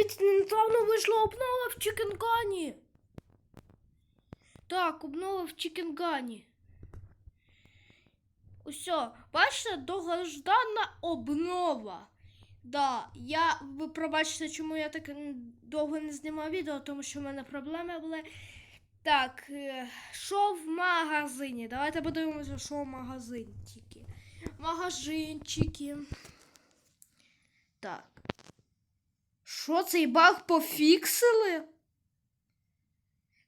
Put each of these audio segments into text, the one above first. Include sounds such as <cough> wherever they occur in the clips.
Дивіться, недавно вийшла обнова в Чікенгані. Так, обнова в Чікенгані. Усьо, бачите, довгождана обнова. Да, я ви пробачте, чому я так довго не знімав відео, тому що в мене проблеми були. Так, е, що в магазині? Давайте подивимося, що в магазинчики. Магазинчики. Так. Що цей баг пофіксили?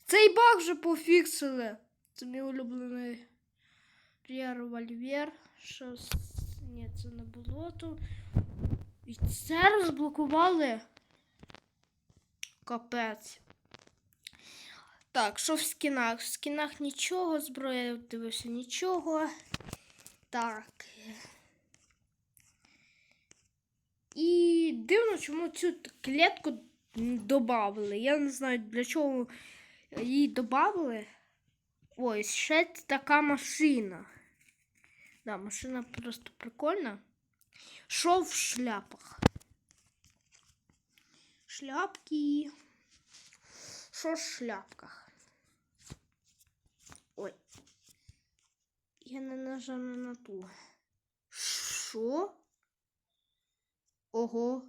Цей баг вже пофіксили. Це мій улюблений револьвер. Щось. Ні, це не було тут. І це розблокували. Капець. Так, що в скінах? В скінах нічого, зброя дивився нічого. Так. І дивно, чому цю клітку додали. Я не знаю, для чого її додали. Ось, ще така машина. Да, машина просто прикольна. Що в шляпах? Шляпки. Що в шляпках? Ой. Я не нажав на ту. Що? Ого.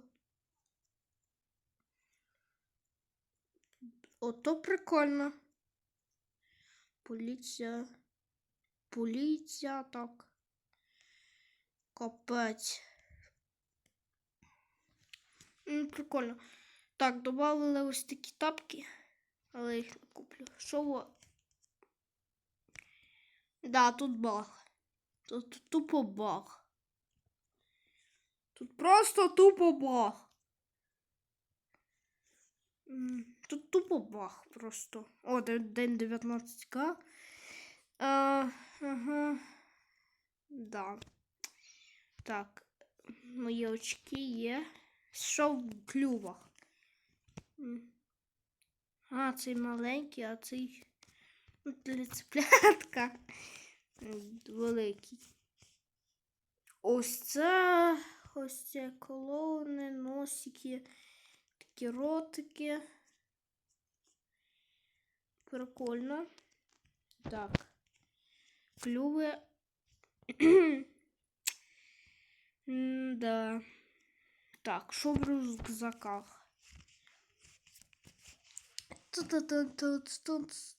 Ото прикольно. Поліція. Поліція так. Капець. Ну, прикольно. Так, додали ось такі тапки, але їх не куплю. Що? Да, тут баг. Тут тупо баг. Тут просто тупо баг. М, Тут тупо баг просто. О, день 19к. А, ага. Да. Так. Мої очки є. Що в клювах? А, цей маленький, а цей ну, для цеплятка. Великий. Ось це, ось це колони, носики, такі ротики. Прикольно. Так. Клюви. да. Так, що в рюкзаках? Тут-тут-тут-тут.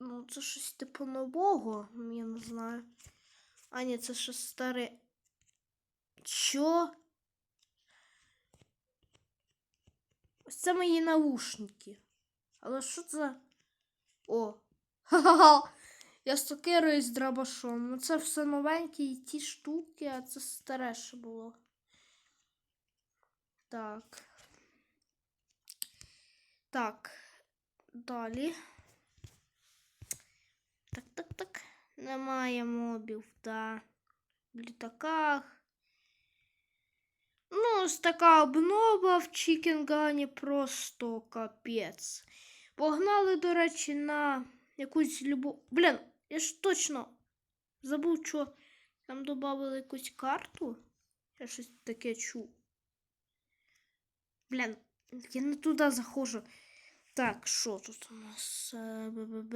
Ну, це щось типу нового, я не знаю. А, ні, це щось старе. Що? Ось це мої наушники. Але що це? О! Ха-ха-ха! Я сокирою з драбашом. Ну це все новеньке і ті штуки, а це старе ще було. Так. Так. Далі. Так, так, так. Немає мобів, да. В літаках. Ну, така обнова в Чікінгані просто капець. Погнали, до речі, на якусь любу. Блін, я ж точно забув, що там додали якусь карту. Я щось таке чув. Блін, я не туди заходжу. Так, що тут у нас? Е, БББ.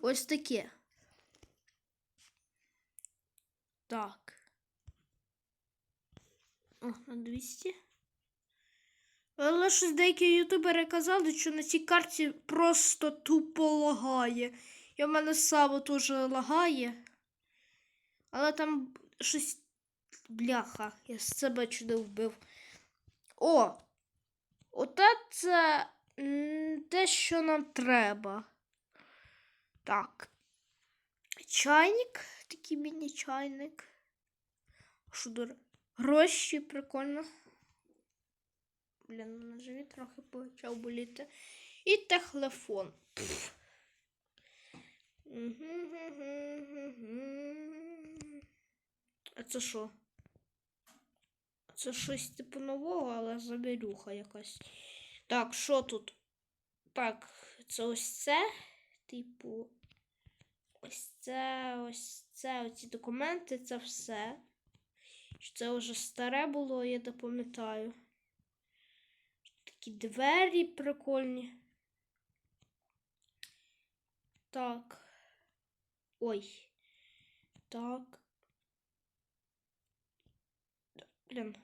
Ось таке. Так. О, на 200. Але щось деякі ютубери казали, що на цій карті просто тупо лагає. І в мене саво теж лагає. Але там щось. Бляха, я себе чудо вбив. О! Оте це те, що нам треба. Так. Чайник, такий міні-чайник. Що дур... Гроші, прикольно. Блін, на живіт трохи почав боліти. І телефон. А це що? Це щось типу нового, але заберюха якась. Так, що тут? Так, це ось це. Типу. Ось це, ось це, оці документи, це все. Це вже старе було, я не пам'ятаю. Такі двері прикольні. Так. Ой. Так. Блін.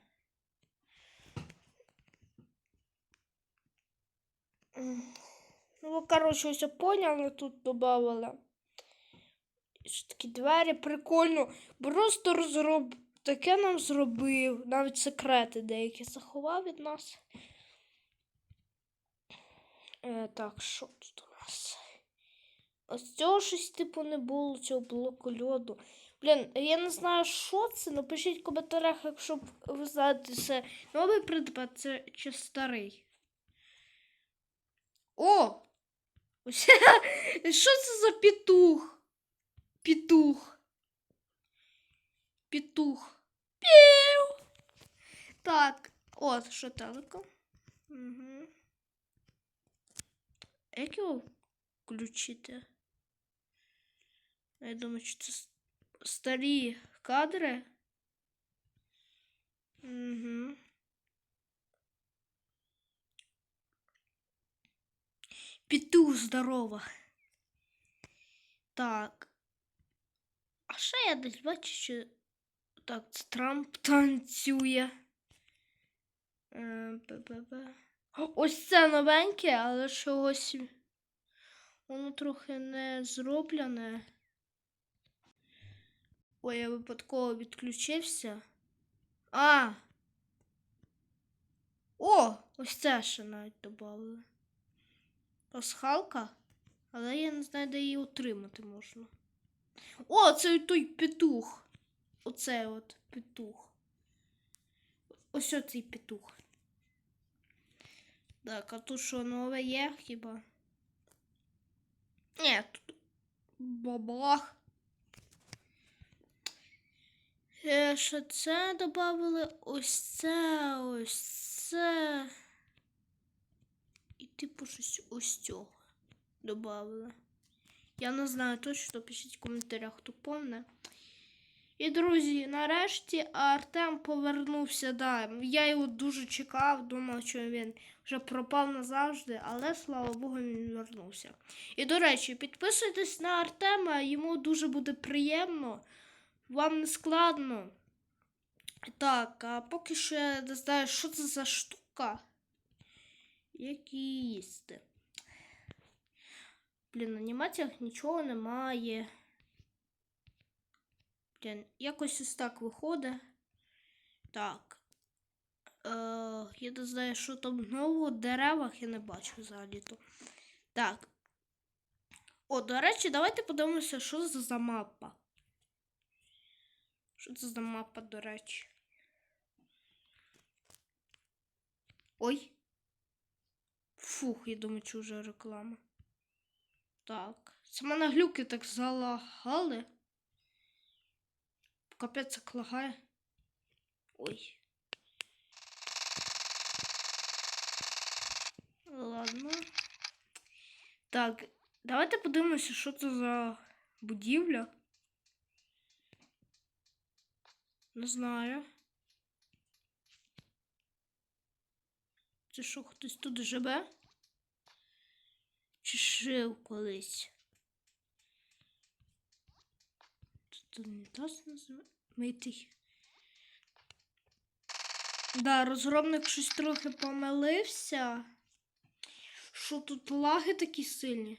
Ну, коротше, все поняли, тут додавали. Що такі двері прикольно. Просто розроб... таке нам зробив. Навіть секрети деякі заховав від нас. Е, так, що тут у нас? Ось цього щось типу не було, цього блоку льоду. Блін, я не знаю, що це. Напишіть в коментарях, якщо ви знаєте, це новий предмет це чи старий. О! <laughs> Що це за петух? Петух. Петух. Пів. Так, от, телеко. Угу. Як його включити? Я думаю, що це с- старі кадри. Угу. Петух, здорово. Так. А ще я десь бачу, що. Так, це Трамп танцює. Е, Ось це новеньке, але чогось. Воно трохи не зроблене. Ой, я випадково відключився. А! О! Ось це ще навіть додали. Пасхалка, але я не знаю, де її отримати можна. О, це той петух. Оце от петух. Ось оцей петух. Так, а тут що нове є хіба? Ні, тут бабах. Е, Ще це додали, ось це, ось це. І типу щось ось цього додали. Я не знаю точно, пишіть в коментарях, хто помне. І, друзі, нарешті Артем повернувся. Да, я його дуже чекав, думав, що він вже пропав назавжди, але слава Богу, він вернувся. І, до речі, підписуйтесь на Артема, йому дуже буде приємно, вам не складно. Так, а поки що я не знаю, що це за штука. Як її їсти. Блін, на анімаціях нічого немає. Блін, якось ось так виходить. Так. Е, я не знаю, що там нового в деревах я не бачу взагалі-то. Так. О, до речі, давайте подивимося, що це за мапа. Що це за мапа, до речі? Ой. Фух, я думаю, вже реклама. Так. Це мене глюки так залагали. Капець як лагає. Ой. Ладно. Так, давайте подивимося, що це за будівля. Не знаю. Це що, хтось тут живе? Чи жив колись? Тут унітаз називає. Митий. Да, розробник щось трохи помилився. Що тут лаги такі сильні?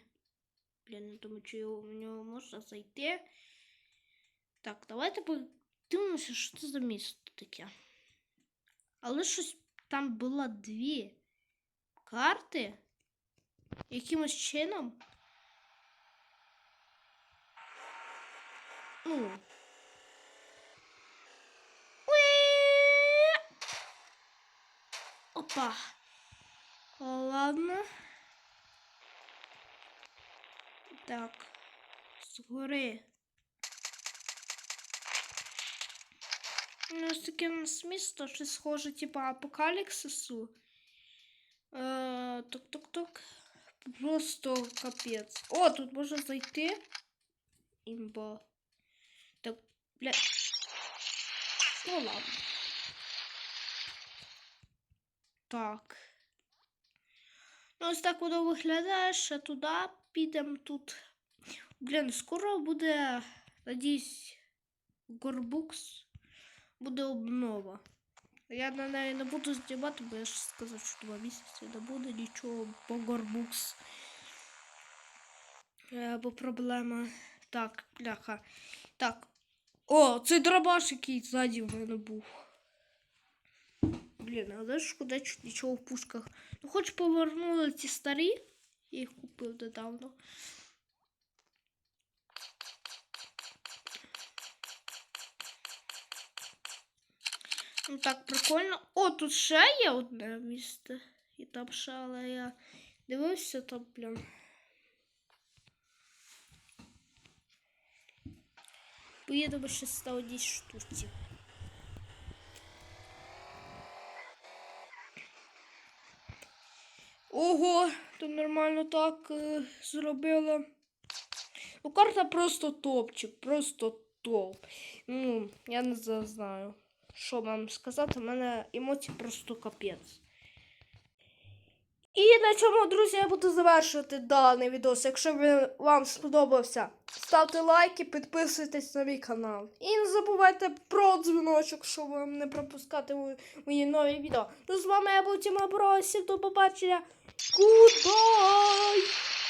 Блін, не думаю, чи його- в нього можна зайти. Так, давайте подивимося, що це за місто таке. Але щось там було дві карти. Якимось чином. Ну. Опа. Ладно. Так. Згори. Ну, ось таке у нас місто, щось схоже, типу апокаліпсису. Е, Тук-тук-тук. Просто капець. О, тут можна зайти. Імба. Так, бля. Ну ладно. Так. Ну, ось так воно виглядає, ще туди підемо тут. Блін, скоро буде, надіюсь, Горбукс. Буде обнова. Я на неї не буду знімати, бо я ж сказав, що два місяці не буде нічого по Горбукс. Е, Бо проблема. Так, бляха. Так. О, цей дробаш, який ззаді в мене був. Блін, але ж куди чуть нічого в пушках. Ну, хоч повернули ці старі. Я їх купив недавно. Ну так, прикольно. О, тут ще є одне місце. І там ще, але я дивився там, блін. Поїдемо ще на одній штуці. Ого, то нормально так е, зробила. Ну, карта просто топчик, просто топ. Ну, я не знаю, що вам сказати. У мене емоції просто капець. І на цьому, друзі, я буду завершувати даний відос. Якщо він вам сподобався, ставте лайки, підписуйтесь на мій канал. І не забувайте про дзвіночок, щоб вам не пропускати мої- нові відео. Ну, з вами я був Тіма Бросів. до побачення. Goodbye!